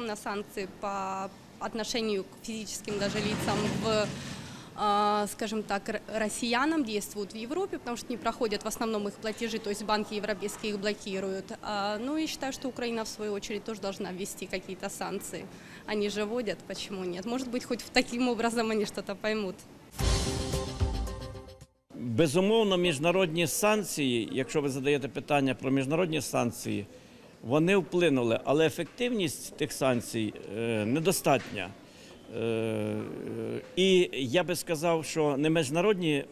безусловно, санкции по отношению к физическим даже лицам в скажем так, россиянам действуют в Европе, потому что не проходят в основном их платежи, то есть банки европейские их блокируют. Ну и считаю, что Украина в свою очередь тоже должна ввести какие-то санкции. Они же вводят, почему нет? Может быть, хоть таким образом они что-то поймут. Безумовно, міжнародні санкції, якщо ви задаєте питання про міжнародні санкції, вони вплинули, але ефективність тих санкцій е, недостатня. Е, І я би сказав, що не міжнародні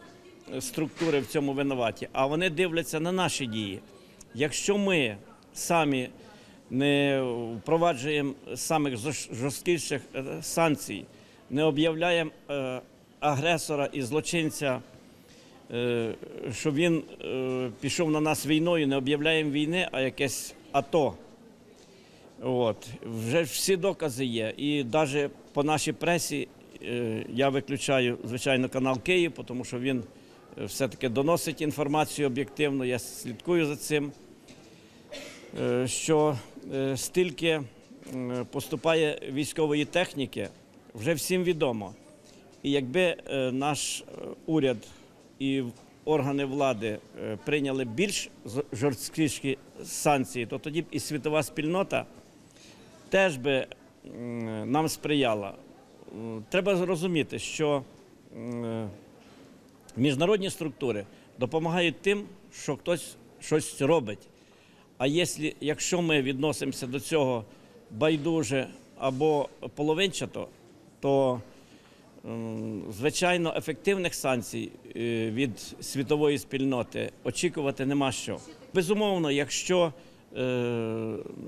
структури в цьому винуваті, а вони дивляться на наші дії. Якщо ми самі не впроваджуємо самих жорсткіших е, санкцій, не об'являємо агресора і злочинця е, що він пішов на нас війною, не об'являємо війни, а якесь АТО. От. Вже всі докази є. І навіть по нашій пресі е, я виключаю, звичайно, канал Київ, тому що він е, все-таки доносить інформацію об'єктивно, я слідкую за цим. е, Що стільки поступає військової техніки, вже всім відомо. І якби наш уряд і органи влади е, прийняли більш жорсткіші санкції, то тоді б і світова спільнота теж би нам сприяла. Треба зрозуміти, що міжнародні структури допомагають тим, що хтось щось робить. А якщо, ми відносимося до цього байдуже або половинчато, то звичайно ефективних санкцій е, від світової спільноти очікувати нема що. Безумовно, якщо е,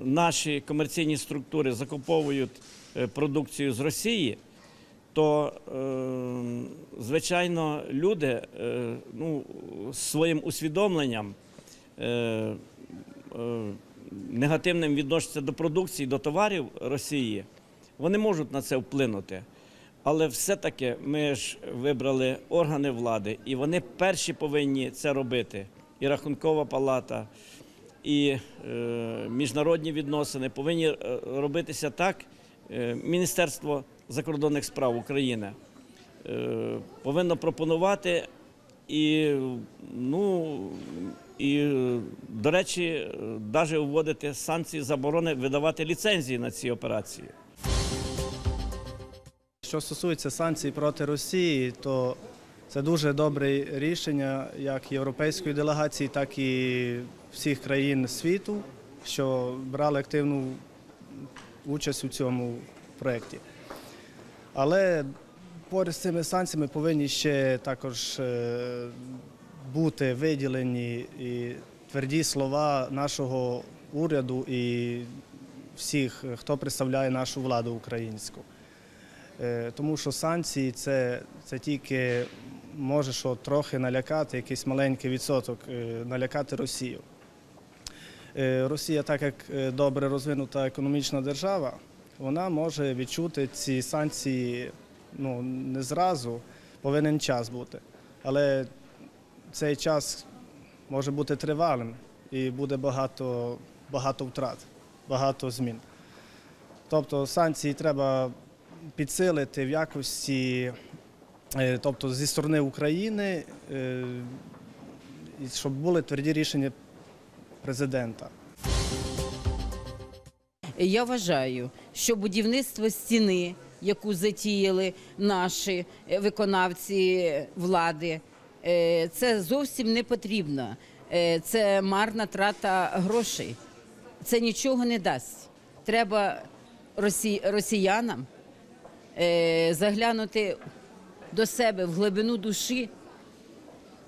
наші комерційні структури закуповують е, продукцію з Росії, то звичайно люди ну, своїм усвідомленням негативним відносяться до продукції, до товарів Росії, вони можуть на це вплинути. Але все-таки ми ж вибрали органи влади, і вони перші повинні це робити. І Рахункова палата, і е, міжнародні відносини повинні е, робитися так. Е, Міністерство закордонних справ України е, повинно пропонувати і, ну, і, е, до речі, навіть вводити санкції заборони видавати ліцензії на ці операції. Що стосується санкцій проти Росії, то це дуже добре рішення як європейської делегації, так і всіх країн світу, що брали активну участь у цьому проєкті. Але поряд з цими санкціями повинні ще також е, бути виділені і тверді слова нашого уряду і всіх, хто представляє нашу владу українську. Е, Тому що санкції це, це тільки може що трохи налякати, якийсь маленький відсоток е, налякати Росію. Е, Росія, так як добре розвинута економічна держава, вона може відчути ці санкції ну, не зразу, повинен час бути. Але цей час може бути тривалим і буде багато, багато втрат, багато змін. Тобто санкції треба підсилити в якості, е, тобто зі сторони України, е, щоб були тверді рішення президента. Я вважаю, що будівництво стіни, яку затіяли наші е, виконавці влади, це зовсім не потрібно. Це марна трата грошей. Це нічого не дасть. Треба росіянам заглянути до себе в глибину душі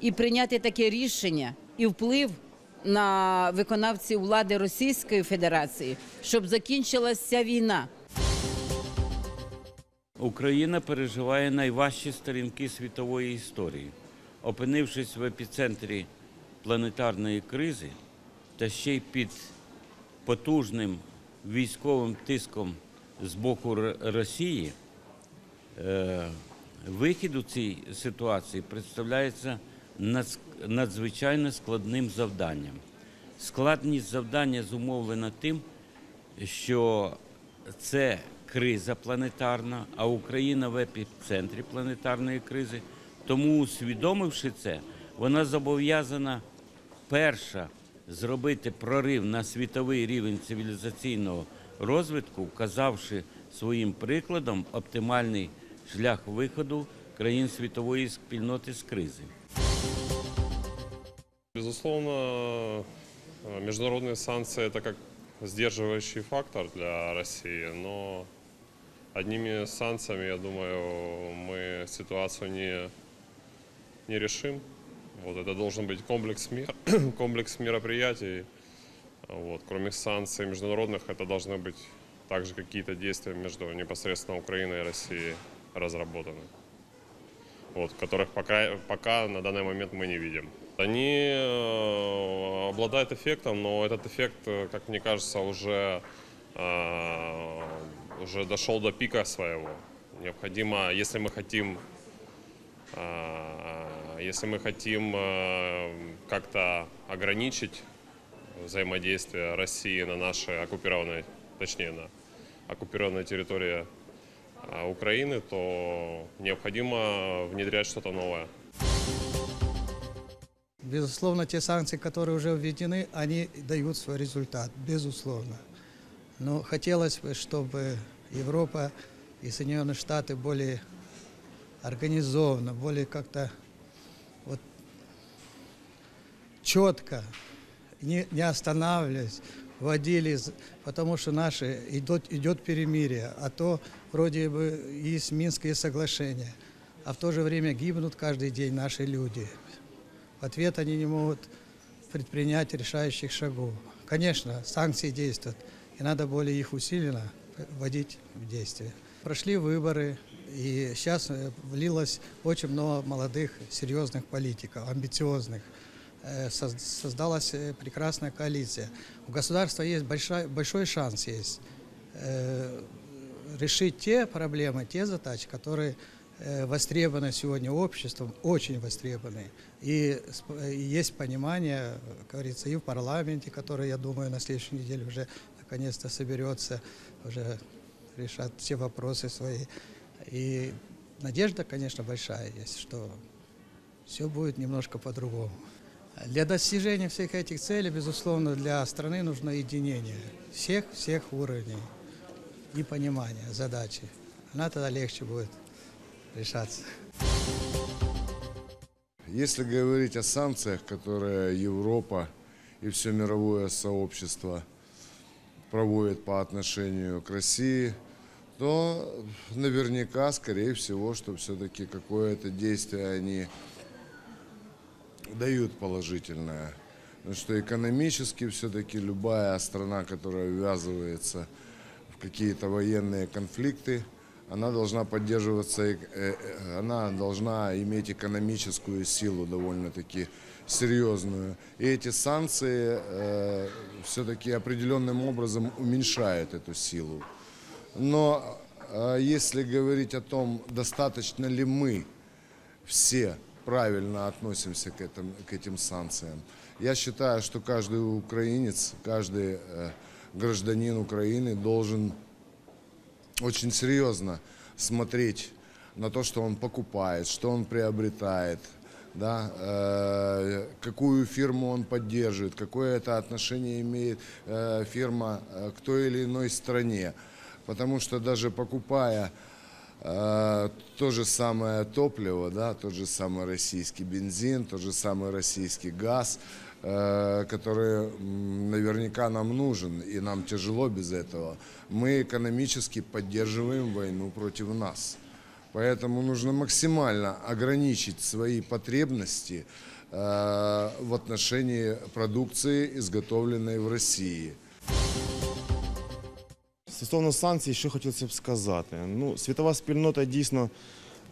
і прийняти таке рішення і вплив на виконавців влади Російської Федерації, щоб закінчилася ця війна. Україна переживає найважчі сторінки світової історії. Опинившись в епіцентрі планетарної кризи та ще й під потужним військовим тиском з боку Росії, е, вихід у цій ситуації представляється надзвичайно складним завданням. Складність завдання зумовлена тим, що це криза планетарна, а Україна в епіцентрі планетарної кризи. Тому, усвідомивши це, вона зобов'язана перша зробити прорив на світовий рівень цивілізаційного розвитку, вказавши своїм прикладом оптимальний шлях виходу країн світової спільноти з кризи. Безусловно, э, международные санкции это как сдерживающий фактор для России, но одними санкциями, я думаю, мы ситуацию не, не решим. Вот это должен быть комплекс, мер, комплекс мероприятий. Вот. Кроме санкций международных, это должны быть также какие-то действия между непосредственно Украиной и Россией Разработаны вот, которых пока, пока на данный момент мы не видим. Они э, обладают эффектом, но этот эффект, э, как мне кажется, уже, э, уже дошел до пика своего. Необходимо, если мы хотим, если мы хотим как-то ограничить взаимодействие России на нашей оккупированной, точнее, на оккупированной территории Украины, то необходимо внедрять что-то новое. Безусловно, те санкции, которые уже введены, они дают свой результат, безусловно. Но хотелось бы, чтобы Европа и Соединенные Штаты более организованно, более как-то вот четко, не, не останавливаясь, вводили, потому что наши идет, идет перемирие, а то вроде бы есть Минские соглашения, а в то же время гибнут каждый день наши люди. В ответ они не могут предпринять решающих шагов. Конечно, санкции действуют, и надо более их усиленно вводить в действие. Прошли выборы, и сейчас э, влилось очень много молодых, серьезных политиков, амбициозных. Э, соз- Создалась э, прекрасная коалиция. У государства есть большой, большой шанс есть э, решить те проблемы, те задачи, которые востребованы сегодня обществом, очень востребованы. И есть понимание, как говорится, и в парламенте, который, я думаю, на следующей неделе уже наконец-то соберется, уже решат все вопросы свои. И надежда, конечно, большая есть, что все будет немножко по-другому. Для достижения всех этих целей, безусловно, для страны нужно единение всех, всех уровней и понимание задачи. Она тогда легче будет решаться. Если говорить о санкциях, которые Европа и все мировое сообщество проводит по отношению к России, то наверняка, скорее всего, что все-таки какое-то действие они дают положительное. Потому что экономически все-таки любая страна, которая ввязывается в какие-то военные конфликты, она должна поддерживаться, э, э, она должна иметь экономическую силу довольно-таки серьезную. И эти санкции все-таки определенным образом уменьшают эту силу. Но э, если говорить о том, достаточно ли мы все правильно относимся к, этому, к этим санкциям, я считаю, что каждый украинец, каждый э, гражданин Украины должен очень серьезно смотреть на то, что он покупает, что он приобретает, да, э, какую фирму он поддерживает, какое это отношение имеет э, фирма э, к той или иной стране. Потому что даже покупая то же самое топливо, да, тот же самый российский бензин, тот же самый российский газ, э, который наверняка нам нужен, и нам тяжело без этого, мы экономически поддерживаем войну против нас. Поэтому нужно максимально ограничить свои потребности э, в отношении продукции, изготовленной в России. Стосовно санкцій, що хотілося б сказати. Ну, світова спільнота дійсно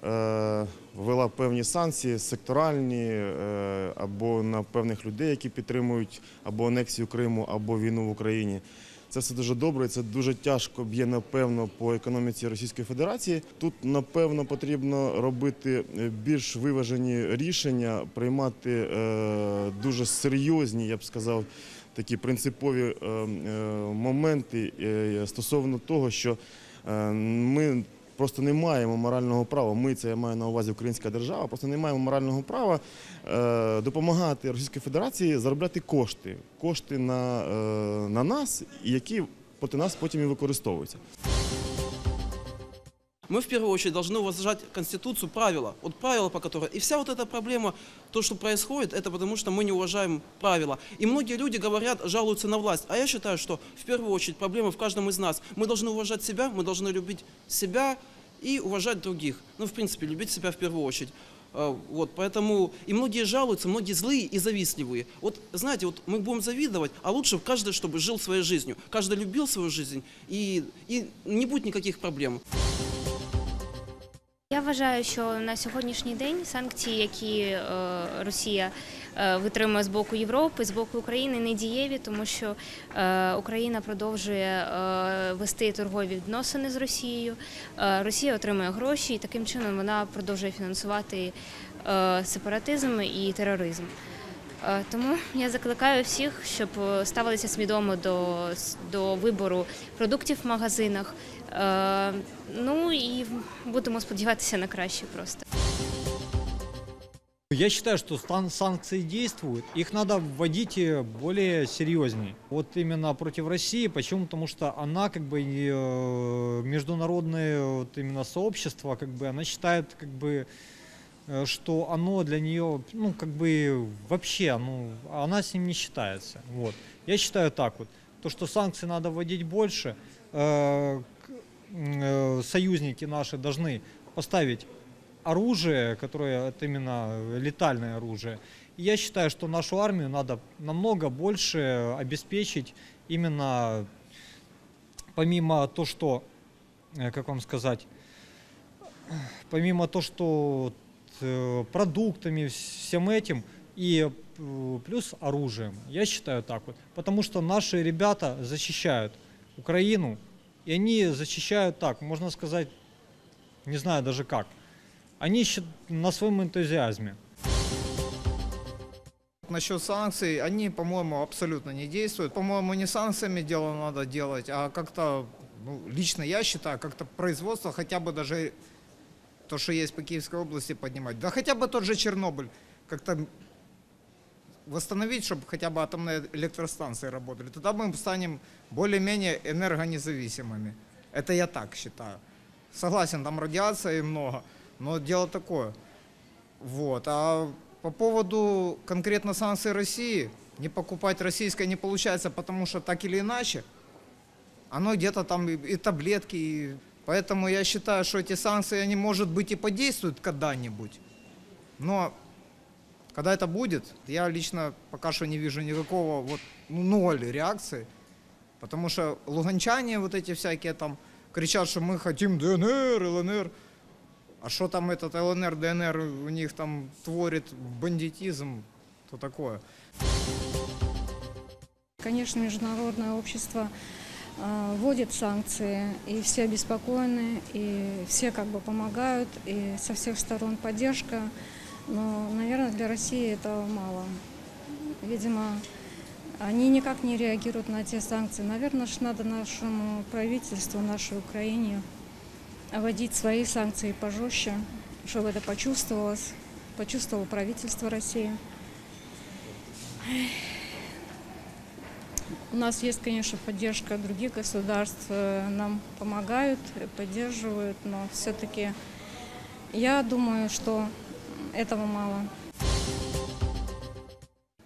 е, ввела певні санкції секторальні е, або на певних людей, які підтримують або анексію Криму, або війну в Україні. Це все дуже добре. Це дуже тяжко б'є напевно по економіці Російської Федерації. Тут напевно потрібно робити більш виважені рішення, приймати е, дуже серйозні, я б сказав, такі принципові е, е, моменти е, стосовно того, що ми просто не маємо морального права. Ми це я маю на увазі українська держава, просто не маємо морального права допомагати Російській Федерації заробляти кошти, кошти на, на нас, які проти нас потім і використовуються. Мы в первую очередь должны уважать Конституцию, правила. Вот правила, по которым... И вся вот эта проблема, то, что происходит, это потому что мы не уважаем правила. И многие люди говорят, жалуются на власть. А я считаю, что в первую очередь проблема в каждом из нас. Мы должны уважать себя, мы должны любить себя и уважать других. Ну, в принципе, любить себя в первую очередь. А, Вот, поэтому и многие жалуются, многие злые и завистливые. Вот, знаете, вот мы будем завидовать, а лучше каждый, чтобы жил своей жизнью. Каждый любил свою жизнь, и, и не будет никаких проблем. Я вважаю, що на сьогоднішній день санкції, які е, Росія е, витримує з боку Європи, з боку України, не дієві, тому що е, Україна продовжує вести торгові відносини з Росією. Росія отримує гроші, і таким чином вона продовжує фінансувати сепаратизм і тероризм. Тому я закликаю всіх, щоб ставилися свідомо до, до вибору продуктів в магазинах. Е, Ну і будемо сподіватися на краще просто. Я считаю, что санкции действуют, их надо вводить э, более серьезнее. Вот именно против России, почему? Потому что она как бы э, международное вот именно сообщество, как бы она считает как бы э, что оно для нее, ну, как бы вообще, ну, она с ним не считается. Вот. Я считаю так вот, то, что санкции надо вводить больше, э, э, союзники наши должны поставить оружие, которое это именно летальное оружие. И я считаю, что нашу армию надо намного больше обеспечить именно помимо то, что, э, как вам сказать, помимо то, что э, продуктами, всем этим и э, плюс оружием. Я считаю так вот. Потому что наши ребята защищают Украину, и они защищают так, можно сказать, не знаю даже как. Они щи- на своем энтузиазме. Насчет санкций, они, по-моему, абсолютно не действуют. По-моему, не санкциями дело надо делать, а как-то, ну, лично я считаю, как-то производство хотя бы даже то, что есть по Киевской области, поднимать. Да хотя бы тот же Чернобыль как-то восстановить, чтобы хотя бы атомные электростанции работали. Тогда мы станем более-менее энергонезависимыми. Это я так считаю. Согласен, там радиации много, но дело такое. Вот. А по поводу конкретно санкций России, не покупать российское не получается, потому что так или иначе, оно где-то там и, и таблетки, и поэтому я считаю, что эти санкции, они, может быть, и подействуют когда-нибудь. Но когда это будет, я лично пока что не вижу никакого вот ну, ноль реакции, потому что луганчане вот эти всякие там кричат, что мы хотим ДНР, ЛНР, а что там этот ЛНР, ДНР у них там творит бандитизм, то такое. Конечно, международное общество э, вводит санкции, и все обеспокоены, и все как бы помогают, и со всех сторон поддержка. Но, наверное, для России этого мало. Видимо, они никак не реагируют на те санкции. Наверное, ж надо нашему правительству, нашей Украине вводить свои санкции пожестче, чтобы это почувствовалось, почувствовало правительство России. У нас есть, конечно, поддержка других государств, э, нам помогают, поддерживают, но все-таки я думаю, что этого мало.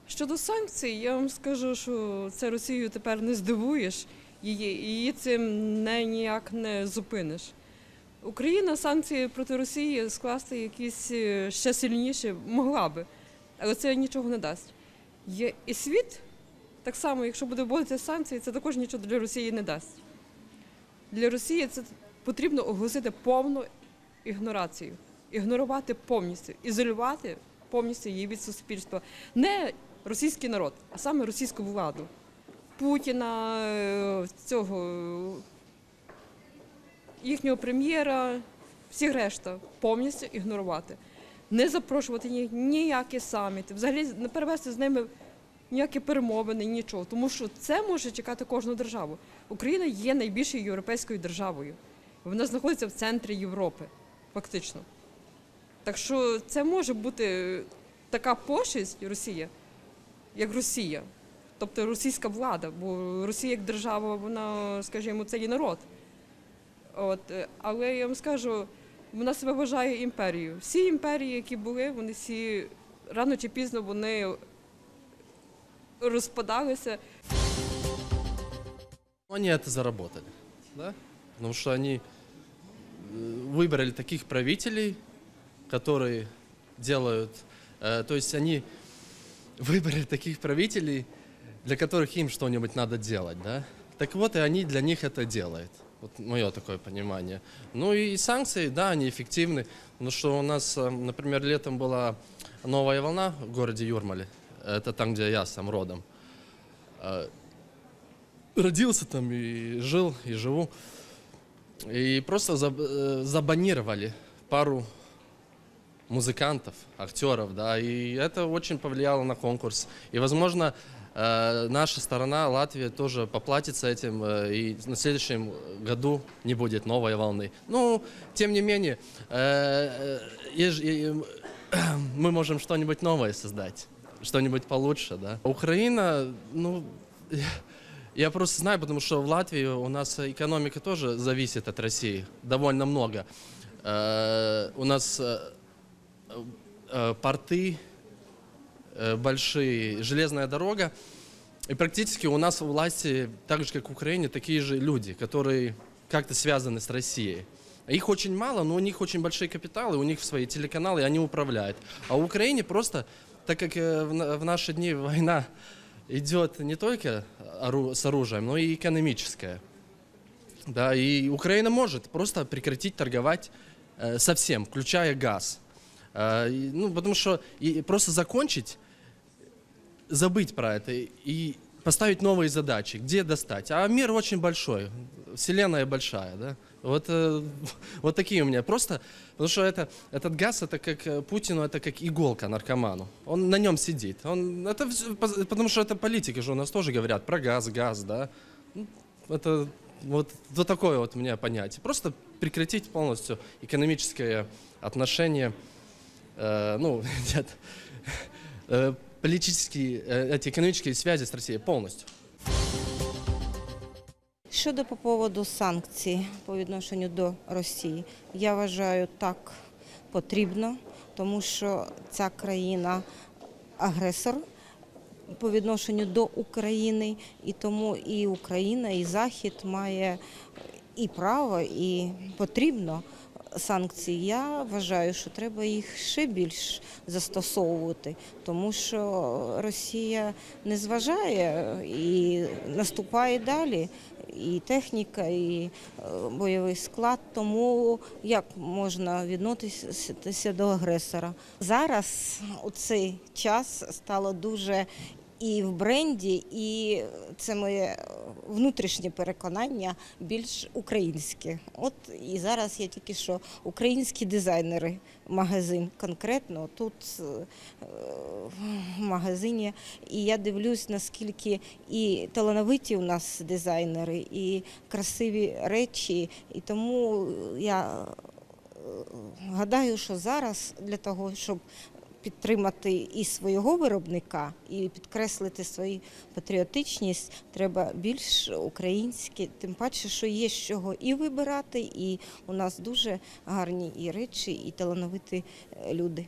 Щодо санкцій, я вам скажу, що це Росію тепер не здивуєш, її, її цим не, ніяк не зупиниш. Україна санкції проти Росії скласти якісь е, ще сильніші могла би, але це нічого не дасть. Є і світ, так само, якщо буде вводити санкції, це також нічого для Росії не дасть. Для Росії це потрібно оголосити повну ігнорацію, ігнорувати повністю, ізолювати повністю її від суспільства. Не російський народ, а саме російську владу. Путіна, е, цього їхнього прем'єра, всіх решта повністю ігнорувати. Не запрошувати їх ніякі саміти, взагалі не перевести з ними ніякі перемовини, нічого. Тому що це може чекати кожну державу. Україна є найбільшою європейською державою. Вона знаходиться в центрі Європи, фактично. Так що це може бути така пошесть Росія, як Росія, тобто російська влада, бо Росія як держава, вона, скажімо, це є народ. От, е, але я вам скажу, вона себе вважає імперією. Всі імперії, які були, вони всі рано чи пізно вони розпадалися. Они это заработали, да? Потому что они э, выбрали таких правителей, которые делают, э, то есть они выбрали таких правителей, для которых им что-нибудь надо делать, да? Так вот, и они для них это делают. Вот мое такое понимание. Ну и санкции, да, они эффективны. Ну что у нас, э, например, летом была новая волна в городе Юрмале. Это там, где я сам родом. Э, Родился там и жил, и живу. И просто заб- забанировали пару музыкантов, актеров, да, и это очень повлияло на конкурс. И, возможно, э, наша сторона, Латвия, тоже поплатится этим, э, и на следующем году не будет новой волны. Ну, тем не менее, э, мы можем что-нибудь новое создать, что-нибудь получше, да. Украина, ну, я просто знаю, потому что в Латвии у нас экономика тоже зависит от России довольно много. У нас порты э, большие, железная дорога. И практически у нас у власти, так же как в Украине, такие же люди, которые как-то связаны с Россией. Их очень мало, но у них очень большие капиталы, у них свои телеканалы, и они управляют. А в Украине просто, так как э, в на- в наши дни война идет не только с оружием, но и экономическая. Да, и Украина может просто прекратить торговать э, совсем, включая газ. И, ну, потому что и просто закончить, забыть про это и поставить новые задачи, где достать. А мир очень большой, вселенная большая, да. Вот, э, вот такие у меня. Просто, потому что это, этот газ, это как э, Путину, это как иголка наркоману. Он на нем сидит. Он, это, потому что это политики же у нас тоже говорят про газ, газ, да. Ну, Это вот, вот такое вот у меня понятие. Просто прекратить полностью экономическое отношение, ну, нет, э, политические, э, эти экономические связи с Россией полностью. Щодо по поводу санкцій по відношенню до Росії, я вважаю так потрібно, тому що ця країна агресор по відношенню до України, і тому і Україна, і Захід має і право, і потрібно санкції. Я вважаю, що треба їх ще більш застосовувати, тому що Росія не зважає і наступає далі. І техніка, і е, бойовий склад. Тому як можна відноситися до агресора? Зараз у цей час стало дуже і в бренді, і це моє внутрішнє переконання більш українське. От і зараз я тільки що українські дизайнери, магазин конкретно тут е, в магазині. І я дивлюсь, наскільки і талановиті у нас дизайнери, і красиві речі. І тому я е, гадаю, що зараз для того, щоб підтримати і свого виробника, і підкреслити свою патріотичність, треба більш українське, тим паче, що є з чого і вибирати, і у нас дуже гарні і речі, і талановиті е, люди.